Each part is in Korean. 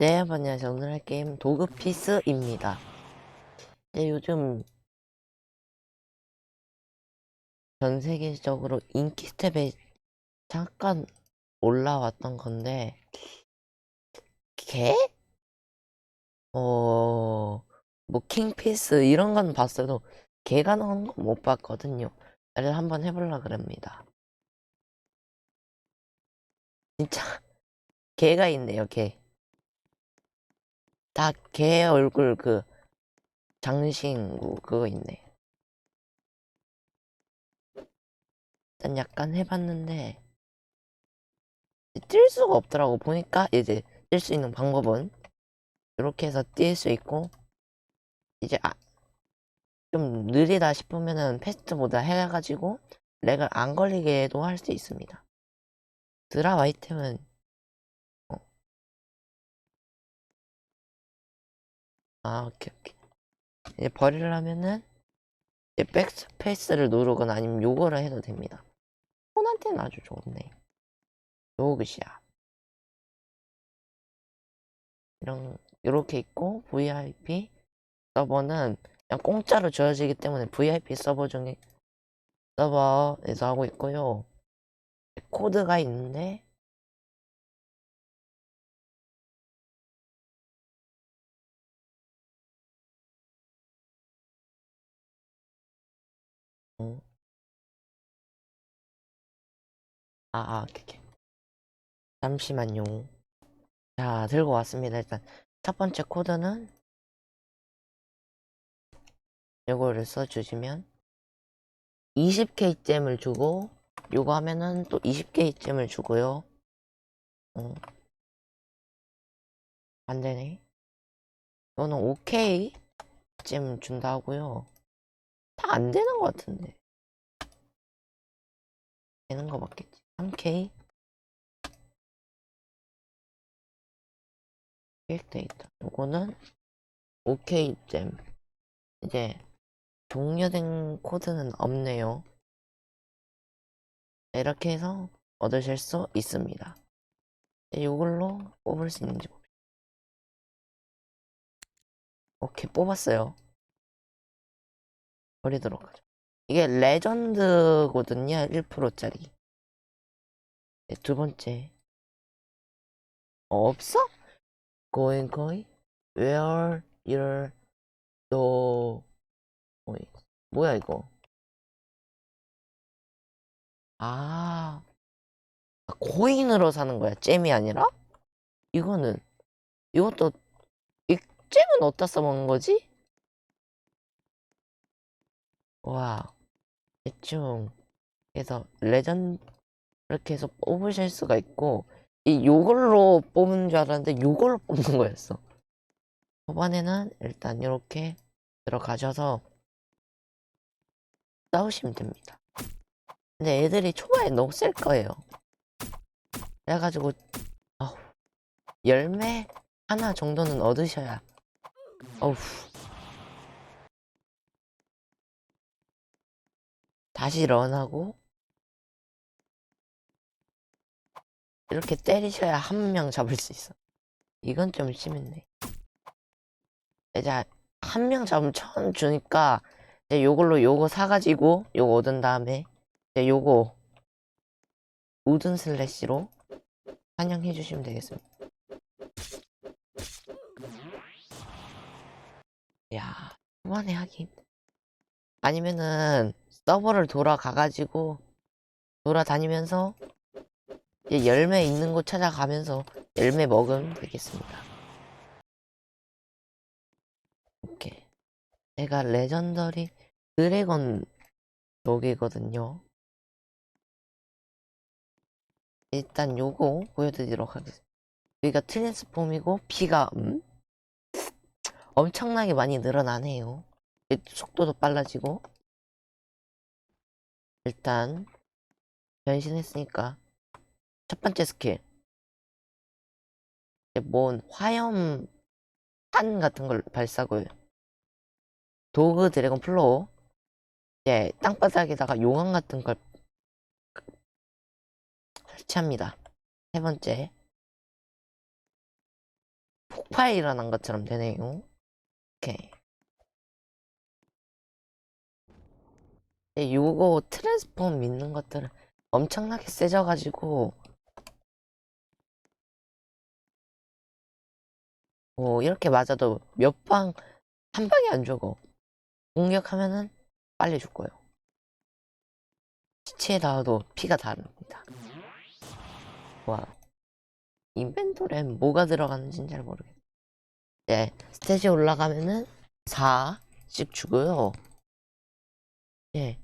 네, 안녕하세요. 오늘 할 게임 도그피스입니다. 네, 요즘 전 세계적으로 인기 스텝에 잠깐 올라왔던 건데, 개? 어, 뭐, 킹피스 이런 건 봤어도, 개가 나오는 건 못 봤거든요. 나를 한번 해보려 그럽니다. 진짜, 개가 있네요, 개. 다 개 얼굴 그 장신구 그거 있네. 일단 약간 해봤는데 뛸 수가 없더라고 보니까 이제 뛸 수 있는 방법은 이렇게 해서 뛸 수 있고 이제 아, 좀 느리다 싶으면은 패스트보다 해가지고 렉을 안 걸리게도 할 수 있습니다. 드랍 아이템은 아, 오케이, 오케이. 이제 버리려면은, 이제 백스페이스를 누르거나 아니면 요거를 해도 됩니다. 폰한테는 아주 좋네. 요그샷. 이런, 요렇게 있고, VIP 서버는 그냥 공짜로 주어지기 때문에 VIP 서버 중에 서버에서 하고 있고요. 코드가 있는데, 어, 아, 아, 오케이. 잠시만요. 자, 들고 왔습니다. 일단, 첫 번째 코드는, 요거를 써주시면, 20K 잼을 주고, 요거 하면은 또 20K 잼을 주고요. 어. 안 되네. 이거는 5K 잼 준다 하고요. 다안 되는 것 같은데. 되는 거 맞겠지. 3K. 기획 데이터. 요거는 5K 잼. 이제 종료된 코드는 없네요. 이렇게 해서 얻으실 수 있습니다. 이제 요걸로 뽑을 수 있는지 봅시다. 오케이, 뽑았어요. 버리도록 하죠. 이게 레전드거든요. 1%짜리. 두 번째. 없어? Going, going? Where your no 뭐야 이거? 아, 아, 코인으로 사는 거야. 잼이 아니라? 이거는 이것도 이 잼은 어디다 써먹는 거지? 와, 대충 해서 레전 이렇게 해서 뽑으실 수가 있고 이 요걸로 뽑는 줄 알았는데 요걸로 뽑는 거였어. 초반에는 일단 이렇게 들어가셔서 싸우시면 됩니다. 근데 애들이 초반에 너무 셀 거예요. 그래가지고 어후, 열매 하나 정도는 얻으셔야 어우 다시 런하고 이렇게 때리셔야 한 명 잡을 수 있어. 이건 좀 심했네. 이제 한 명 잡으면 천 주니까 이제 요걸로 요거 사가지고 요거 얻은 다음에 이제 요거 우든 슬래시로 사냥해 주시면 되겠습니다. 야, 하기 힘들. 아니면은 서버를 돌아가가지고 돌아다니면서 열매 있는 곳 찾아가면서 열매 먹으면 되겠습니다. 오케이. 제가 레전더리 드래곤 녹이거든요. 일단 요거 보여드리도록 하겠습니다. 여기가 트랜스폼이고 피가 음? 엄청나게 많이 늘어나네요. 속도도 빨라지고 일단 변신했으니까 첫 번째 스킬 뭔 화염 탄 같은 걸 발사고요. 도그 드래곤 플로우 이제 땅바닥에다가 용암 같은 걸 설치합니다. 세 번째 폭파에 일어난 것처럼 되네요. 오케이. 네, 요거 트랜스폼 믿는 것들은 엄청나게 세져가지고 뭐 이렇게 맞아도 몇 방 한 방에 안 죽어. 공격하면은 빨리 죽고요. 시체에 닿아도 피가 다릅니다. 와. 인벤토리에 뭐가 들어가는지는 잘 모르겠어. 네, 스탯이 올라가면은 4씩 주고요. 예.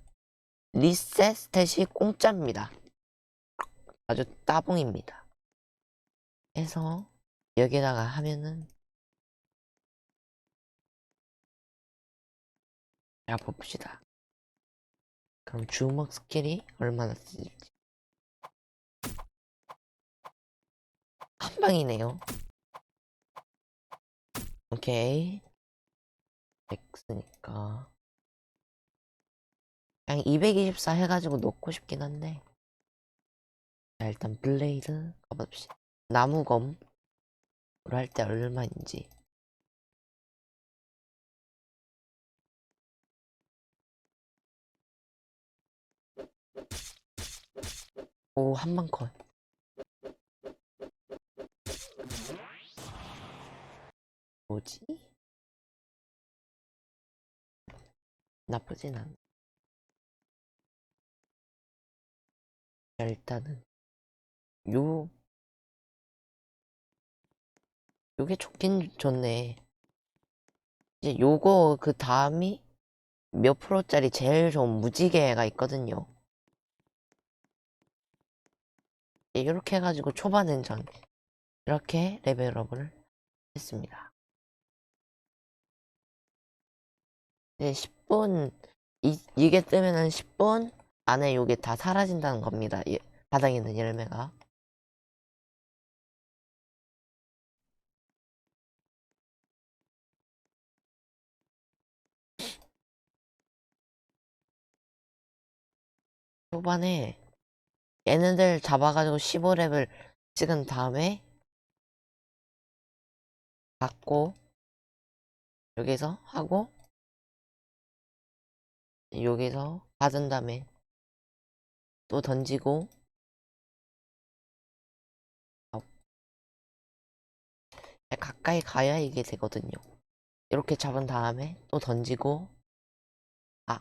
리셋 스탯이 공짜입니다. 아주 따봉입니다. 해서 여기다가 하면은 자 봅시다. 그럼 주먹 스킬이 얼마나 쓰일지. 한 방이네요. 오케이. X니까. 그냥 224 해가지고 놓고 싶긴 한데. 자, 일단 블레이드 가봅시다. 나무검. 할때 얼마인지. 오, 한방 컷. 뭐지? 나쁘진 않아. 일단은 요 요게 좋긴 좋네. 이제 요거 그 다음이 몇 프로짜리 제일 좋은 무지개가 있거든요. 이렇게 해가지고 초반엔 전 이렇게 레벨업을 했습니다. 이제 10분 이, 이게 뜨면은 10분 안에 요게 다 사라진다는 겁니다. 이, 바닥에 있는 열매가. 초반에 얘네들 잡아가지고 15렙을 찍은 다음에 받고 여기서 하고 여기서 받은 다음에 또 던지고 아, 가까이 가야 이게 되거든요. 이렇게 잡은 다음에 또 던지고 아,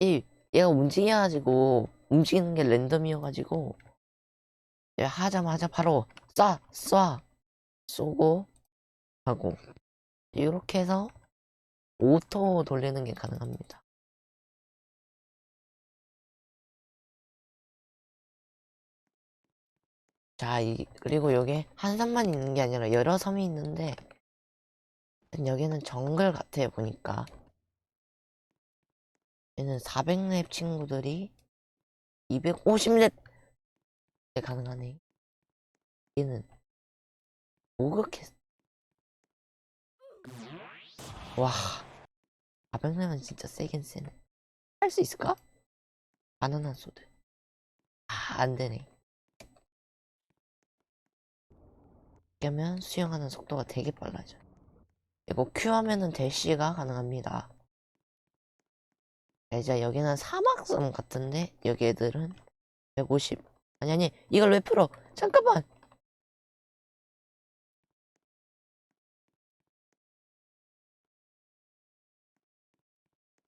이 얘가 움직여가지고 움직이는 게 랜덤이어가지고 얘 하자마자 바로 쏴! 쏴! 쏘고 하고 이렇게 해서 오토 돌리는 게 가능합니다. 자, 이, 그리고 여기 한 섬만 있는 게 아니라 여러 섬이 있는데 여기는 정글 같아요 보니까. 얘는 400렙 친구들이 250렙 가능하네. 얘는 오그캐 와 400렙은 진짜 세긴 세네. 할 수 있을까? 바나나 소드. 아 안되네 하면 수영하는 속도가 되게 빨라져. 이거 Q 하면은 대시가 가능합니다. 자, 이제 여기는 사막섬 같은데 여기 애들은 150 아니 아니 이걸 왜 풀어? 잠깐만!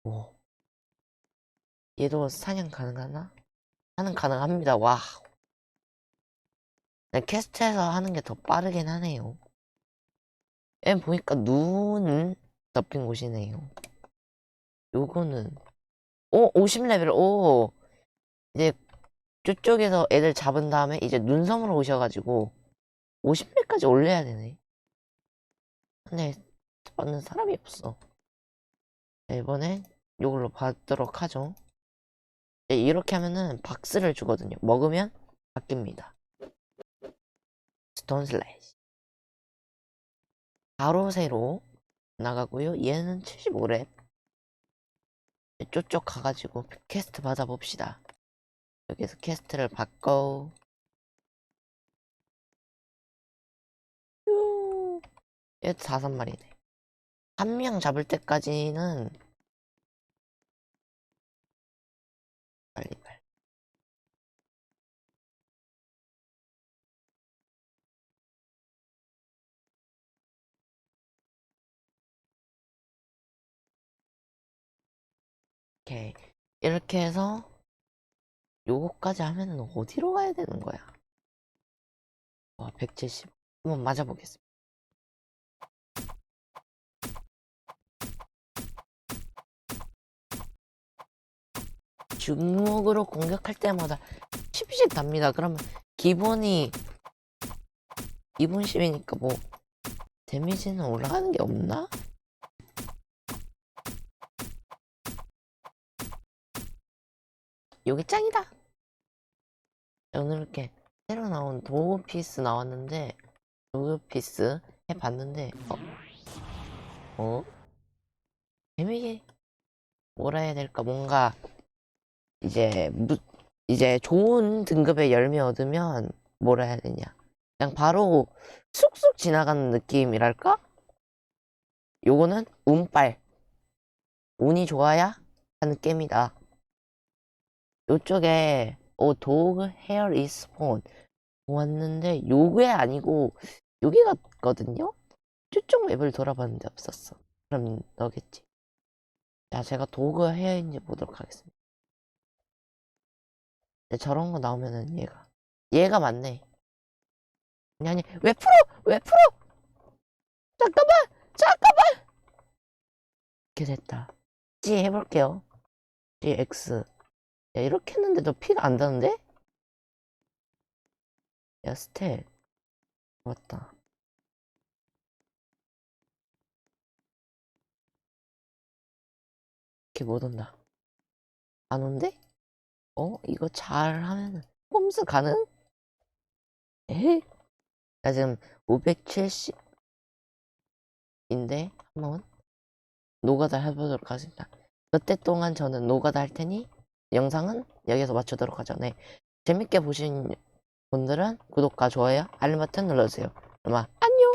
오. 얘도 사냥 가능하나? 사냥 가능합니다. 와 네, 캐스트에서 하는 게 더 빠르긴 하네요 얘 보니까 눈 덮인 곳이네요 요거는 오, 50레벨, 오. 이제, 저쪽에서 애들 잡은 다음에, 이제 눈섬으로 오셔가지고, 50레까지 올려야 되네. 근데, 받는 사람이 없어. 자, 이번엔, 요걸로 받도록 하죠. 네, 이렇게 하면은, 박스를 주거든요. 먹으면, 바뀝니다. 스톤 슬래시. 바로 새로 나가고요. 얘는 75렙. 쪼쪽 가가지고 캐스트 받아봅시다. 여기서 캐스트를 바꿔. 뾰. 얘도 다섯 마리네. 한 명 잡을 때까지는 오케이. 이렇게 해서 요거까지 하면은 어디로 가야 되는 거야? 와, 170. 한번 맞아보겠습니다. 주먹으로 공격할 때마다 10씩 답니다. 그러면 기본이 기본 10이니까 뭐 데미지는 올라가는 게 없나? 요게 짱이다. 오늘 이렇게 새로 나온 도구 피스 나왔는데 도구 피스 해봤는데 어? 어? 데미지 뭐라 해야 될까 뭔가 이제 무, 이제 좋은 등급의 열매 얻으면 뭐라 해야 되냐 그냥 바로 쑥쑥 지나가는 느낌이랄까? 요거는 운빨 운이 좋아야 하는 게임이다 요쪽에 어 도그 헤어 리스폰 왔는데 요게 아니고 여기 같거든요? 저쪽 맵을 돌아봤는데 없었어. 그럼 너겠지. 자 제가 도그 헤어인지 보도록 하겠습니다. 근데 저런 거 나오면은 얘가 얘가 맞네. 아니 아니 왜 풀어? 왜 풀어? 잠깐만! 잠깐만! 이렇게 됐다. G 해볼게요. G X 야 이렇게 했는데도 피가 안 다는데? 야 스탯 맞다 이렇게 못 온다 안 온대? 어? 이거 잘 하면은 홈스 가능? 에? 나 지금 570인데 한번 노가다 해보도록 하겠습니다. 그때 동안 저는 노가다 할 테니 영상은 여기서 마치도록 하죠. 네. 재밌게 보신 분들은 구독과 좋아요, 알림 버튼 눌러주세요. 그럼 안녕!